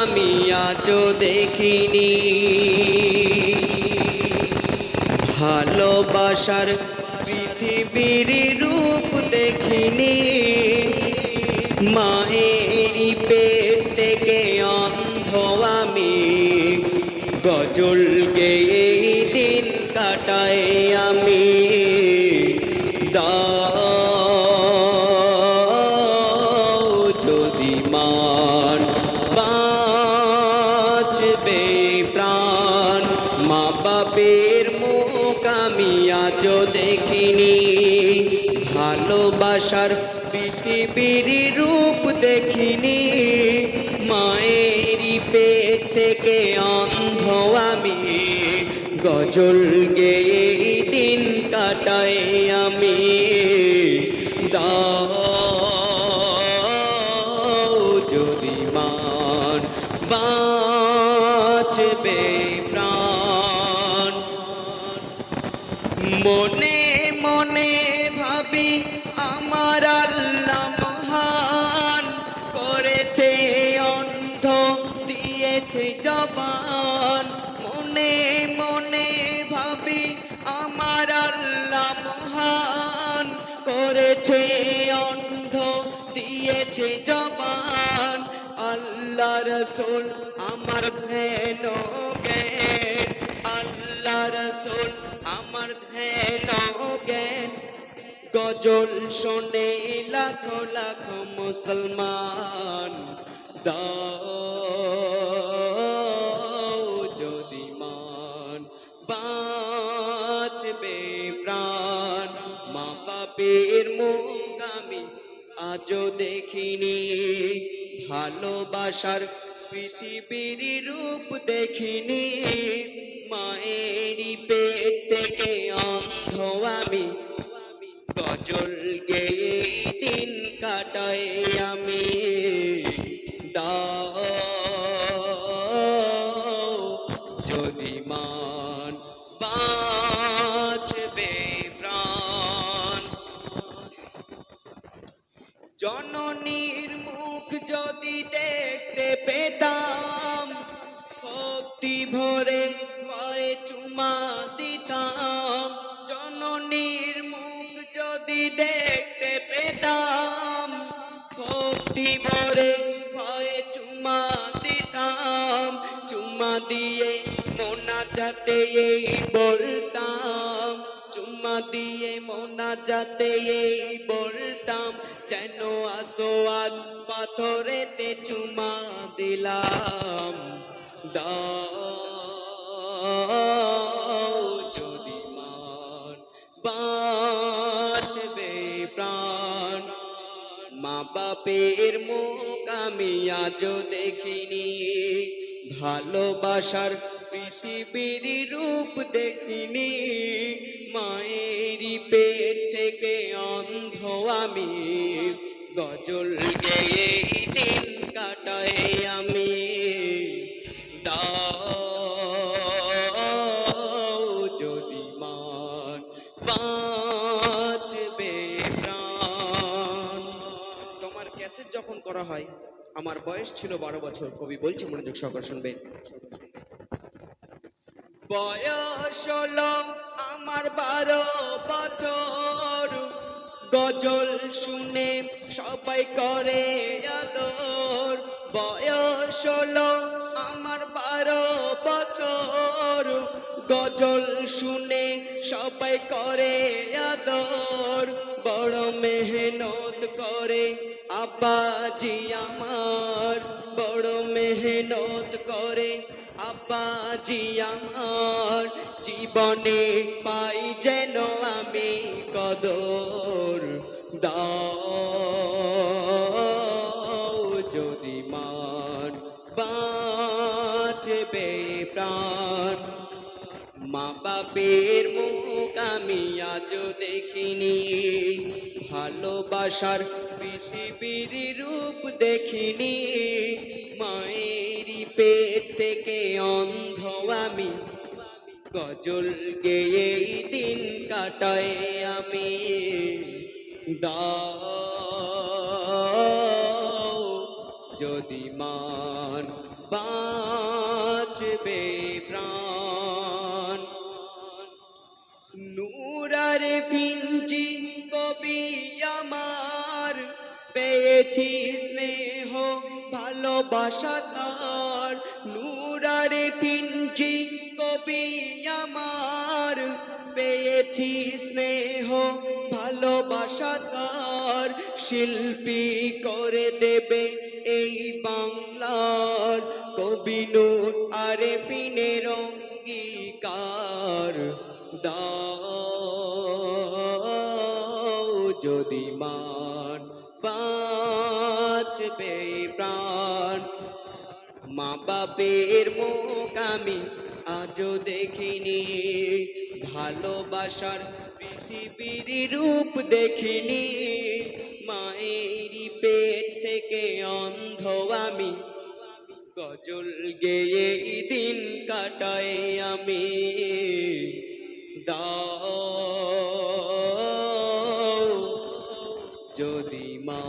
আমি আজও দেখিনি। ভালোবাসার পৃথিবীর রূপ দেখিনি। মায়েরই পেট থেকে অন্ধ আমি গজল মুখ আমি আজও দেখিনি। ভালোবাসার পৃথিবীর রূপ দেখিনি। মায়েরই পেট থেকে অন্ধ আমি। গজল গেয়ে দিন কাটাই আমি। যদি মান বাঁচবে। মনে মনে ভাবি, আমার আল্লাহ মহান করেছে, অন্ধ দিয়েছে জবান। মনে মনে ভাবি, আমার আল্লাহ মহান করেছে, অন্ধ দিয়েছে জবান। আল্লাহ রসুল আমার ধ্যান ধ্যান জ্ঞান গজল শোনে লাখো লাখো মুসলমান। যদি মান, বাঁচবে প্রাণ। মা বাপের মুখ আমি আজও দেখিনি। ভালোবাসার পৃথিবীর রূপ দেখিনি। মায়েরই পেট থেকে অন্ধ আমি। গজল গেয়ে দিন কাটাই আমি। দিয়ে মোনা যাতে এই বলতাম, চুম্মা দিয়ে মোনা যাতে এই বলতাম, যেন আসোয়াদ পাথরেতে চুমা দিলাম। দাও যদি মান বাঁচবে প্রাণ। মা বাপের মুখ আমি আজও দেখিনি। ভালোবাসার পৃথিবীর রূপ দেখিনি। মায়েরই পেট থেকে অন্ধ আমি। গজল গেয়ে দিন কাটাই আমি। দাও যদি মান, বাঁচবে প্রাণ। তোমার ক্যাসেট যখন করা হয় আমার বয়স ছিল বারো বছর। কবি বলছে, মনোযোগ সহকার শুনবেন। বয়স আমার বারো বছর। গজল শুনে সবাই করে আদর। বয়স আমার বারো বছর। গজল শুনে সবাই করে আদর। বড় মেহনত করে আব্বাজি আমার বড় মেহনত করে। আব্বাজি আমার জীবনে পাই যেন আমি কদর দাও। যদি মান বাঁচবে প্রাণ মা বাপের মুখ আমি আজও দেখিনি। ভালোবাসার পৃথিবীর রূপ দেখিনি মায়েরই পেট থেকে অন্ধ আমি। গজল গেয়ে দিন কাটায় আমি। দাও, যদি মান বাঁচবে প্রাণ। নূরারে ফিঞ্জি পেয়েছি স্নেহ, ভালোবাসা তার। নূরারে ফিঞ্জি কবি আমার। পেয়েছি স্নেহ, ভালোবাসা তার। শিল্পী করে দেবে এই বাংলার। কবি নূর আরে ফিনের অঙ্গীকার। দাও যদি মান বাঁচবে প্রাণ। মা বাপের মুখ আমি আজও দেখিনি। ভালোবাসার পৃথিবীর রূপ দেখিনি। মায়েরই পেট থেকে অন্ধ আমি। গজল গেয়ে দিন কাটাই আমি। দাও যদি মা